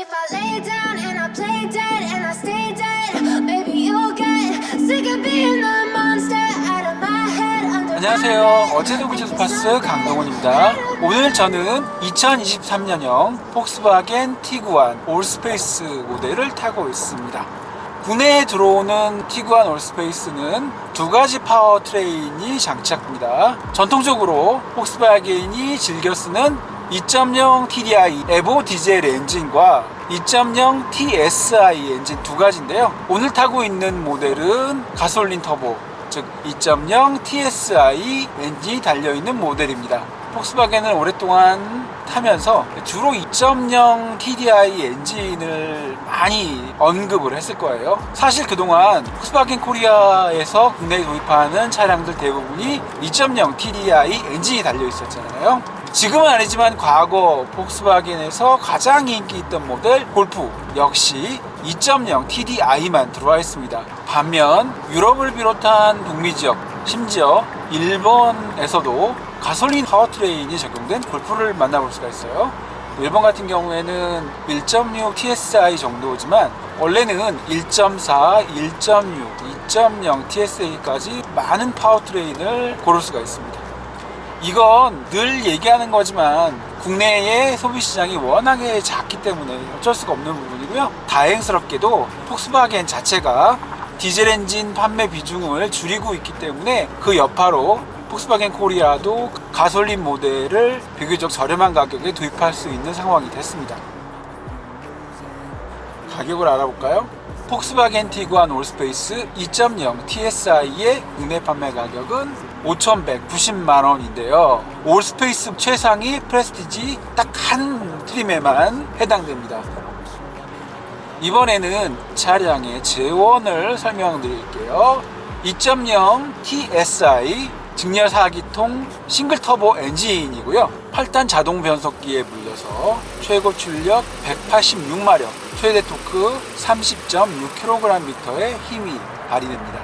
if I lay down and I play dead and I stay dead, maybe you'll get sick of being the monster out of my head. Under 안녕하세요. 어제도 구체스파스 강동원입니다. 오늘 저는 2023년형 폭스바겐 티구안 올스페이스 모델을 타고 있습니다. 국내에 들어오는 티구안 올스페이스는 두 가지 파워트레인이 장착됩니다. 전통적으로 폭스바겐이 즐겨 쓰는 2.0 TDI 에보 디젤 엔진과 2.0 TSI 엔진 두 가지인데요. 오늘 타고 있는 모델은 가솔린 터보, 즉 2.0 TSI 엔진이 달려있는 모델입니다. 폭스바겐을 오랫동안 타면서 주로 2.0 TDI 엔진을 많이 언급을 했을 거예요. 사실 그동안 폭스바겐 코리아에서 국내에 도입하는 차량들 대부분이 2.0 TDI 엔진이 달려 있었잖아요. 지금은 아니지만 과거 폭스바겐에서 가장 인기 있던 모델 골프 역시 2.0 TDI만 들어와 있습니다. 반면 유럽을 비롯한 북미 지역, 심지어 일본에서도 가솔린 파워트레인이 적용된 골프를 만나볼 수가 있어요. 일본 같은 경우에는 1.6 TSI 정도지만 원래는 1.4, 1.6, 2.0 TSA까지 많은 파워트레인을 고를 수가 있습니다. 이건 늘 얘기하는 거지만 국내의 소비 시장이 워낙에 작기 때문에 어쩔 수가 없는 부분이고요. 다행스럽게도 폭스바겐 자체가 디젤 엔진 판매 비중을 줄이고 있기 때문에 그 여파로 폭스바겐 코리아도 가솔린 모델을 비교적 저렴한 가격에 도입할 수 있는 상황이 됐습니다. 가격을 알아볼까요? 폭스바겐 티구안 올스페이스 2.0 TSI의 국내 판매 가격은 5,190만 원인데요. 올스페이스 최상위 프레스티지 딱 한 트림에만 해당됩니다. 이번에는 차량의 재원을 설명드릴게요. 2.0 TSI 직렬 4기통 싱글 터보 엔진이고요. 8단 자동 변속기에 물려서 최고 출력 186마력, 최대 토크 30.6kgm의 힘이 발휘됩니다.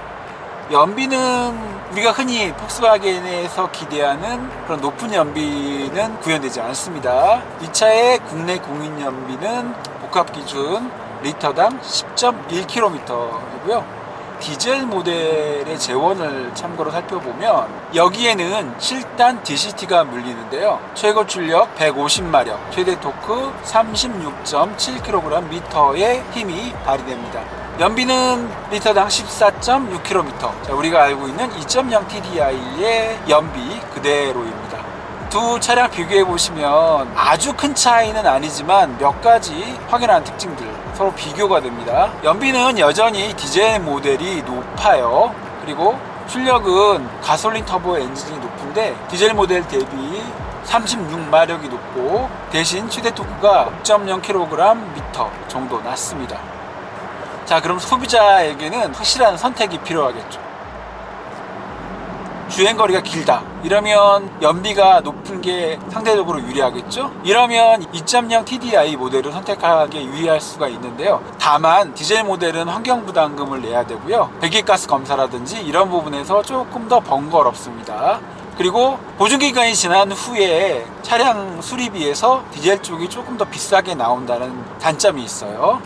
연비는 우리가 흔히 폭스바겐에서 기대하는 그런 높은 연비는 구현되지 않습니다. 이 차의 국내 공인 연비는 복합 기준 리터당 10.1km이고요. 디젤 모델의 재원을 참고로 살펴보면 여기에는 7단 DCT가 물리는데요. 최고 출력 150마력, 최대 토크 36.7kgm의 힘이 발휘됩니다. 연비는 리터당 14.6km. 자, 우리가 알고 있는 2.0 TDI의 연비 그대로입니다. 두 차량 비교해 보시면 아주 큰 차이는 아니지만 몇 가지 확연한 특징들 서로 비교가 됩니다. 연비는 여전히 디젤 모델이 높아요. 그리고 출력은 가솔린 터보 엔진이 높은데 디젤 모델 대비 36마력이 높고 대신 최대 토크가 6.0kgm 정도 낮습니다. 자, 그럼 소비자에게는 확실한 선택이 필요하겠죠. 주행거리가 길다. 이러면 연비가 높은 게 상대적으로 유리하겠죠? 이러면 2.0 TDI 모델을 선택하기에 유리할 수가 있는데요. 다만 디젤 모델은 환경부담금을 내야 되고요. 배기가스 검사라든지 이런 부분에서 조금 더 번거롭습니다. 그리고 보증기간이 지난 후에 차량 수리비에서 디젤 쪽이 조금 더 비싸게 나온다는 단점이 있어요.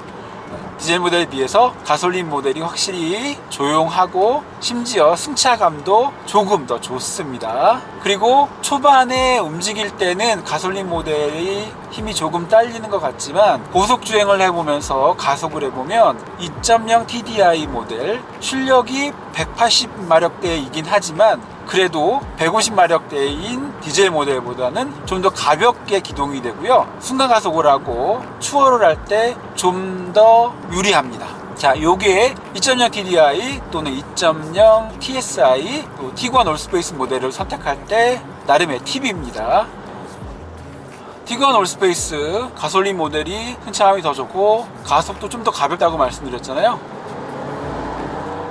디젤 모델에 비해서 가솔린 모델이 확실히 조용하고 심지어 승차감도 조금 더 좋습니다. 그리고 초반에 움직일 때는 가솔린 모델이 힘이 조금 딸리는 것 같지만 고속 주행을 해보면서 가속을 해보면 2.0 TDI 모델 출력이 180마력대이긴 하지만 그래도 150마력대인 디젤 모델보다는 좀 더 가볍게 기동이 되고요. 순간 가속을 하고 추월을 할 때 좀 더 유리합니다. 자, 요게 2.0 TDI 또는 2.0 TSI 또 T1 올스페이스 모델을 선택할 때 나름의 팁입니다. T1 올스페이스 가솔린 모델이 승차감이 더 좋고 가속도 좀 더 가볍다고 말씀드렸잖아요.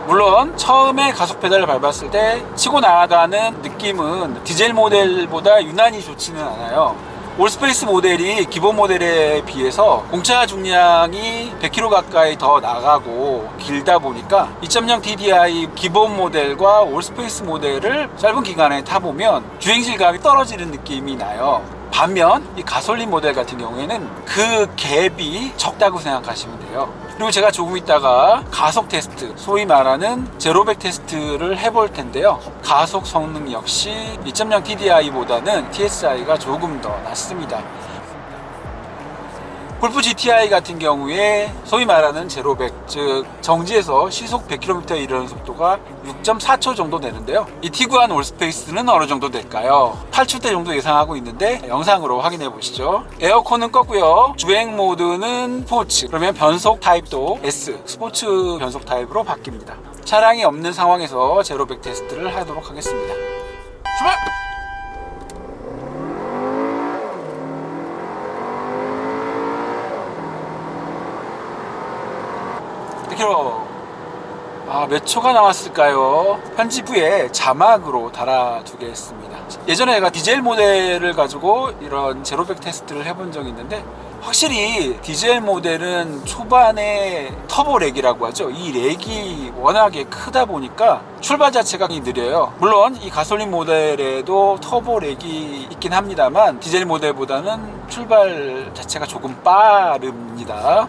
물론 처음에 가속 페달을 밟았을 때 치고 나가는 느낌은 디젤 모델보다 유난히 좋지는 않아요. 올스페이스 모델이 기본 모델에 비해서 공차 중량이 100km 가까이 더 나가고 길다 보니까 2.0 TDI 기본 모델과 올스페이스 모델을 짧은 기간에 타보면 주행 질감이 떨어지는 느낌이 나요. 반면 이 가솔린 모델 같은 경우에는 그 갭이 적다고 생각하시면 돼요. 그리고 제가 조금 있다가 가속 테스트, 소위 말하는 제로백 테스트를 해볼 텐데요. 가속 성능 역시 2.0 TDI보다는 TSI가 조금 더 낫습니다. 골프 GTI 같은 경우에 소위 말하는 제로백 즉 정지에서 시속 100km에 이르는 속도가 6.4초 정도 되는데요. 이 티구안 올스페이스는 어느 정도 될까요? 8초대 정도 예상하고 있는데 영상으로 확인해 보시죠. 에어컨은 껐고요. 주행 모드는 스포츠 그러면 변속 타입도 S 스포츠 변속 타입으로 바뀝니다. 차량이 없는 상황에서 제로백 테스트를 하도록 하겠습니다. 출발! 이렇게로 아, 몇 초가 남았을까요? 편집 후에 자막으로 달아두겠습니다. 예전에 제가 디젤 모델을 가지고 이런 제로백 테스트를 해본 적이 있는데 확실히 디젤 모델은 초반에 터보 렉이라고 하죠. 이 렉이 워낙에 크다 보니까 출발 자체가 느려요. 물론 이 가솔린 모델에도 터보 렉이 있긴 합니다만 디젤 모델보다는 출발 자체가 조금 빠릅니다.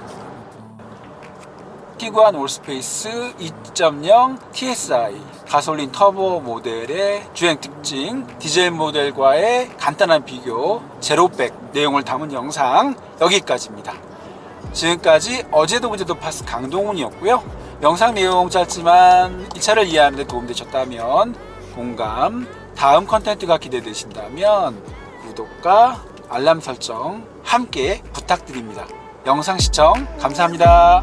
티구안 올스페이스 2.0 TSI 가솔린 터보 모델의 주행 특징, 디젤 모델과의 간단한 비교, 제로백 내용을 담은 영상 여기까지입니다. 지금까지 어제도 그제도 파스 강동훈이었고요. 영상 내용 짧지만 이 차를 이해하는 데 도움되셨다면 공감, 다음 컨텐츠가 기대되신다면 구독과 알람 설정 함께 부탁드립니다. 영상 시청 감사합니다.